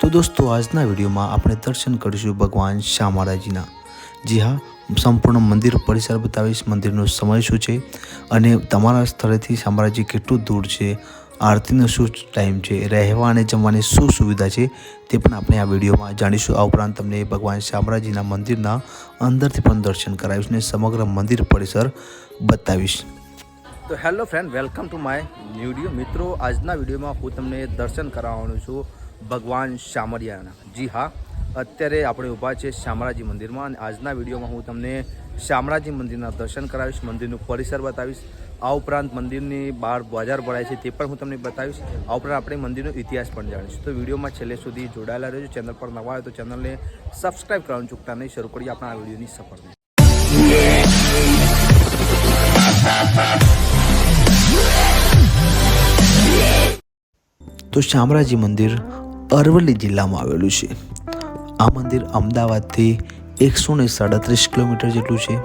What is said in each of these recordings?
તો દોસ્તો, આજના વિડીયોમાં આપણે દર્શન કરીશું ભગવાન શામળાજીના જી હા, સંપૂર્ણ મંદિર પરિસર બતાવીશ. મંદિરનો સમય શું છે અને તમારા સ્થળેથી શામળાજી કેટલું દૂર છે, આરતીનો શું ટાઈમ છે, રહેવા અને જમવાની શું સુવિધા છે તે પણ આપણે આ વિડીયોમાં જાણીશું. આ ઉપરાંત તમને ભગવાન શામળાજીના મંદિરના અંદરથી પણ દર્શન કરાવીશ અને સમગ્ર મંદિર પરિસર બતાવીશ. તો hello friend, welcome to my new video. મિત્રો, આજના વિડીયોમાં હું તમને દર્શન કરાવવાનું છું. ભગવાન શામળિયાના. જી હા, અત્યારે આપણે ઊભા છે શામળાજી મંદિરમાં અને આજના વિડીયોમાં હું તમને શામળાજી મંદિરના દર્શન કરાવીશ, મંદિરનું પરિસર બતાવીશ. આ ઉપરાંત મંદિરની બહાર બજાર ભરાય છે તે પણ હું તમને બતાવીશ. આ ઉપરાંત આપણે મંદિરનો ઇતિહાસ પણ જાણીશું. તો વિડીયોમાં છેલ્લે સુધી જોડાયેલા રહેજો. ચેનલ પર નવા હોય તો ચેનલને સબસ્ક્રાઈબ કરવાનું ચૂકતા નહીં. શરૂ કરીએ આપણા આ વિડીયોની સફળ તો શામળાજી મંદિર અરવલ્લી જિલ્લામાં આવેલું છે. આ મંદિર અમદાવાદથી એકસો ને સાડત્રીસ કિલોમીટર જેટલું છે.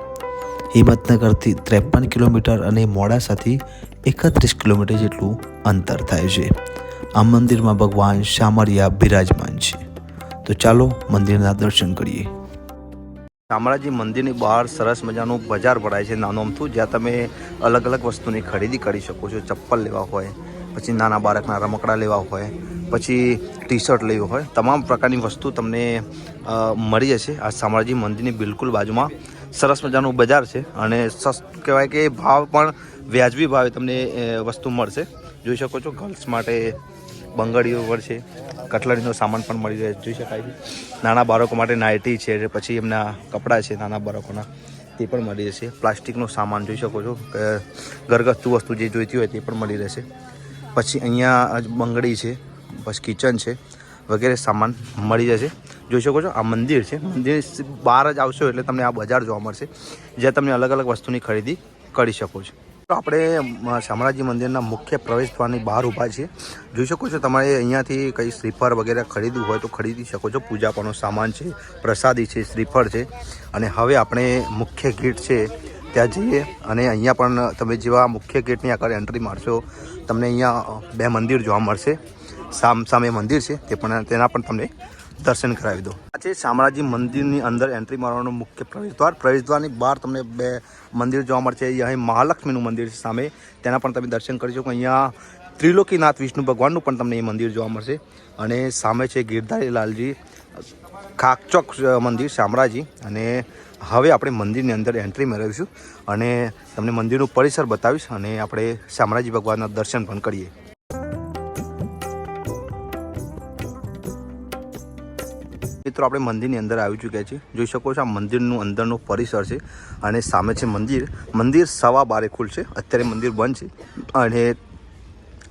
હિંમતનગરથી ત્રેપન કિલોમીટર અને મોડાસાથી એકત્રીસ કિલોમીટર જેટલું અંતર થાય છે. આ મંદિરમાં ભગવાન શામરિયા બિરાજમાન છે. તો ચાલો મંદિરના દર્શન કરીએ. શામળાજી મંદિરની બહાર સરસ મજાનું બજાર ભરાય છે નાનું અમથું જ્યાં તમે અલગ અલગ વસ્તુની ખરીદી કરી શકો છો, ચપ્પલ લેવા હોય પછી નાના બાળકના રમકડા લેવા હોય, પછી ટી શર્ટ લેવું હોય, તમામ પ્રકારની વસ્તુ તમને મળી જશે. આ શામળાજી મંદિરની બિલકુલ બાજુમાં સરસ મજાનું બજાર છે અને સસ્ત કહેવાય કે ભાવ પણ વ્યાજબી ભાવે તમને વસ્તુ મળશે. જોઈ શકો છો, ગર્લ્સ માટે બંગડીઓ મળશે, કટલરીનો સામાન પણ મળી રહે, જોઈ શકાય છે. નાના બાળકો માટે નાઇટી છે, પછી એમના કપડાં છે, નાના બાળકોના, તે પણ મળી રહેશે. પ્લાસ્ટિકનો સામાન જોઈ શકો છો ઘરગથ્થુ વસ્તુ જે જોઈતી હોય તે પણ મળી રહેશે. પછી અહીંયા બંગડી છે, પછી કિચન છે, વગેરે સામાન મળી જશે. જોઈ શકો છો, આ મંદિર છે. મંદિર બહાર જ આવશો એટલે તમને આ બજાર જોવા મળશે, જ્યાં તમે અલગ અલગ વસ્તુની ખરીદી કરી શકો છો. તો આપણે શામળાજી મંદિરના મુખ્ય પ્રવેશ દ્વારની બહાર ઊભા છીએ. જોઈ શકો છો, તમારે અહીંયાથી કંઈ શ્રીફળ વગેરે ખરીદવું હોય તો ખરીદી શકો છો. પૂજાપાનો સામાન છે, પ્રસાદી છે, શ્રીફળ છે. અને હવે આપણે મુખ્ય ગેટ છે ત્યાં જઈએ અને અહીંયા પણ તમે જેવા મુખ્ય ગેટની આગળ એન્ટ્રી મારશો, તમને અહીંયા બે મંદિર જોવા મળશે. સામ, સામે મંદિર છે, તે પણ, તેના પણ તમને દર્શન કરાવી દો આ છે શામળાજી મંદિરની અંદર એન્ટ્રી મારવાનું મુખ્ય પ્રવેશદ્વાર પ્રવેશદ્વારની બહાર તમને બે મંદિર જોવા મળશે. અહીં મહાલક્ષ્મીનું મંદિર છે સામે. તેના પણ તમે દર્શન કરી શકો. અહીંયા ત્રિલોકીનાથ વિષ્ણુ ભગવાનનું પણ તમને એ મંદિર જોવા મળશે. અને સામે છે ગીરધારી લાલજી. ખાકચોક મંદિર, શામળાજી. અને હવે આપણે મંદિરની અંદર એન્ટ્રી મેળવીશું. અને તમને મંદિરનું પરિસર બતાવીશ અને આપણે શામળાજી ભગવાનના દર્શન પણ કરીએ. મિત્રો, આપણે મંદિરની અંદર આવી ચૂક્યા છીએ. જોઈ શકો છો, આ મંદિરનું અંદરનું પરિસર છે અને સામે છે મંદિર. મંદિર સવા બારે ખુલશે. અત્યારે મંદિર બંધ છે. અને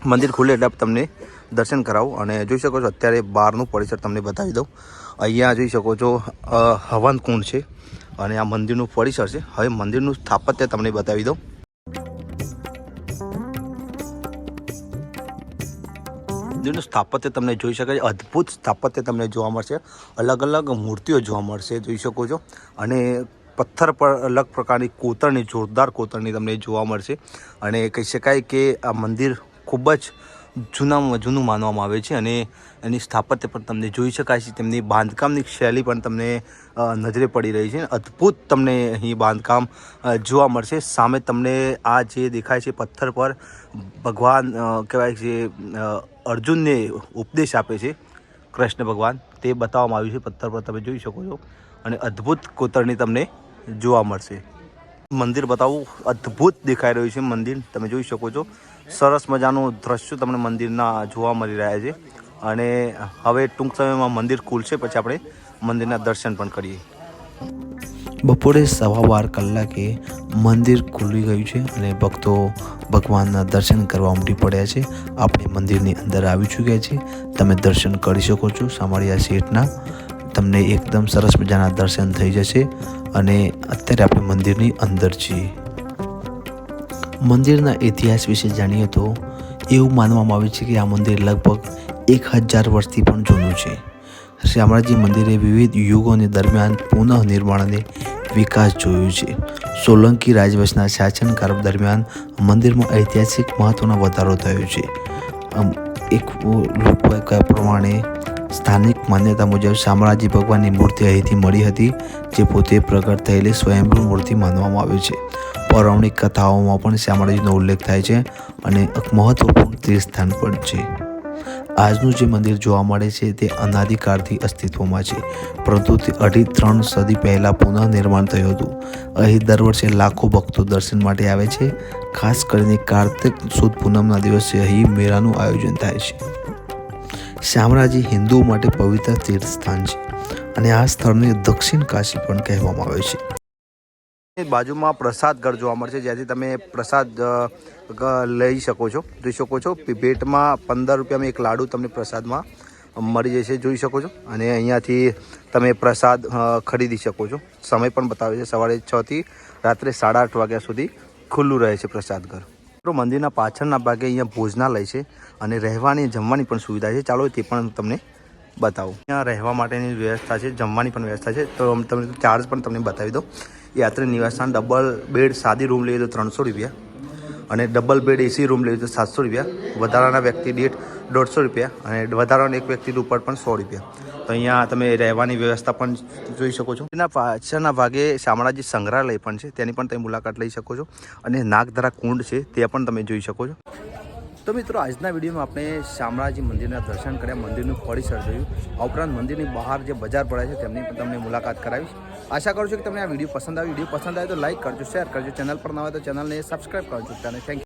મંદિર ખુલે એટલે તમને દર્શન કરાવું અને જોઈ શકો છો અત્યારે બહારનું પરિસર તમને બતાવી દઉં. અહીંયા જોઈ શકો છો હવન કુંડ છે અને આ મંદિરનું પરિસર છે. હવે મંદિરનું સ્થાપત્ય તમને બતાવી દઉં. મંદિરનું સ્થાપત્ય તમને જોઈ શકાય અદ્ભુત સ્થાપત્ય તમને જોવા મળશે. અલગ અલગ મૂર્તિઓ જોવા મળશે, જોઈ શકો છો. અને પથ્થર પર અલગ પ્રકારની કોતરણી, જોરદાર કોતરણી તમને જોવા મળશે. અને કહી શકાય કે આ મંદિર ખૂબ જ જૂનામાં જૂનું માનવામાં આવે છે અને એની સ્થાપત્ય પણ તમને જોઈ શકાય છે. તેમની બાંધકામની શૈલી પણ તમને નજરે પડી રહી છે. અદ્ભુત તમને અહીં બાંધકામ જોવા મળશે. સામે તમને આ જે દેખાય છે પથ્થર પર ભગવાન કહેવાય છે અર્જુનને ઉપદેશ આપે છે. કૃષ્ણ ભગવાન, તે બતાવવામાં આવ્યું છે પથ્થર પર તમે જોઈ શકો છો. અને અદ્ભુત કોતરણી તમને જોવા મળશે. મંદિર બતાવું અદ્ભુત દેખાઈ રહ્યું છે મંદિર. તમે જોઈ શકો છો. સરસ મજાનું દ્રશ્યો તમને મંદિરના જોવા મળી રહ્યા છે. અને હવે ટૂંક સમયમાં મંદિર ખુલશે, પછી આપણે મંદિરના દર્શન પણ કરીએ. બપોરે સવા બાર કલાકે મંદિર ખુલી ગયું છે અને ભક્તો ભગવાનના દર્શન કરવા ઉમટી પડ્યા છે. આપણે મંદિરની અંદર આવી ચૂક્યા છીએ. તમે દર્શન કરી શકો છો સામળિયા શેઠના. તમને એકદમ સરસ મજાના દર્શન થઈ જશે અને અત્યારે આપણે મંદિરની અંદર છીએ. મંદિરના ઇતિહાસ વિશે જાણીએ તો એવું માનવામાં આવે છે કે આ મંદિર લગભગ એક હજાર વર્ષથી પણ જૂનું છે. શામળાજી મંદિરે વિવિધ યુગોની દરમિયાન પુનઃ નિર્માણ અને વિકાસ જોયું છે. સોલંકી રાજવંશના શાસનકાળ દરમિયાન મંદિરમાં ઐતિહાસિક મહત્ત્વનો વધારો થયો છે. એક લોકો કહ્યા પ્રમાણે સ્થાનિક માન્યતા મુજબ શામળાજી ભગવાનની મૂર્તિ અહીંથી મળી હતી, જે પોતે પ્રગટ થયેલી સ્વયંભૂ મૂર્તિ માનવામાં આવે છે. પૌરાણિક કથાઓમાં પણ શામળાજીનો ઉલ્લેખ થાય છે અને એક મહત્વપૂર્ણ તીર્થસ્થાન પણ છે. આજનું જે મંદિર જોવા મળે છે તે અનાદિકાળથી અસ્તિત્વમાં છે, પરંતુ તે અઢી ત્રણ સદી પહેલાં પુનઃનિર્માણ થયું હતું. અહીં દર વર્ષે લાખો ભક્તો દર્શન માટે આવે છે, ખાસ કરીને કાર્તિક સુદ પૂનમના દિવસે અહીં મેળાનું આયોજન થાય છે. શામળાજી હિન્દુઓ માટે પવિત્ર તીર્થસ્થાન છે અને આ સ્થળને દક્ષિણ કાશી પણ કહેવામાં આવે છે. બાજુમાં પ્રસાદ ઘર જોવા મળશે જ્યાંથી તમે પ્રસાદ લઈ શકો છો. જોઈ શકો છો ભેટમાં પંદર રૂપિયામાં એક લાડુ તમને પ્રસાદમાં મળી જશે, જોઈ શકો છો. અને અહીંયાથી તમે પ્રસાદ ખરીદી શકો છો. સમય પણ બતાવે છે, સવારે છથી રાત્રે સાડા આઠ વાગ્યા સુધી ખુલ્લું રહે છે પ્રસાદ ઘર. મિત્રો મંદિરના પાછળના ભાગે અહીંયા ભોજનાલય છે અને રહેવાની જમવાની પણ સુવિધા છે. ચાલો તે પણ તમને બતાવું. અહીંયા રહેવા માટેની વ્યવસ્થા છે, જમવાની પણ વ્યવસ્થા છે. તો તમને ચાર્જ પણ તમને બતાવી દો યાત્રી નિવાસસ્થાન ડબલ બેડ સાદી રૂમ લઈએ તો ત્રણસો રૂપિયા. અને ડબલ બેડ એસી રૂમ લેવી તો સાતસો રૂપિયા. વધારાના વ્યક્તિ દીઠ દોઢસો રૂપિયા અને વધારાના એક વ્યક્તિ ઉપર પણ સો રૂપિયા. તો અહીંયા તમે રહેવાની વ્યવસ્થા પણ જોઈ શકો છો. એના પાછળના ભાગે શામળાજી સંગ્રહાલય પણ છે. તેની પણ તમે મુલાકાત લઈ શકો છો. અને નાગધરા કુંડ છે, તે પણ તમે જોઈ શકો છો. તો મિત્રો, આજના વિડીયોમાં આપણે શામળાજી મંદિરના દર્શન કર્યા, મંદિરનું પરિસર જોયું આ ઉપરાંત મંદિરની બહાર જે બજાર પડે છે, તેમની પણ તમને મુલાકાત કરાવીશ. આશા કરું છું કે તમને આ વીડિયો પસંદ આવે વીડિયો પસંદ આવે તો લાઈક કરજો, શેર કરજો. ચેનલ પર ના હોય તો ચેનલને સબસ્ક્રાઈબ કરજો. તને થેન્ક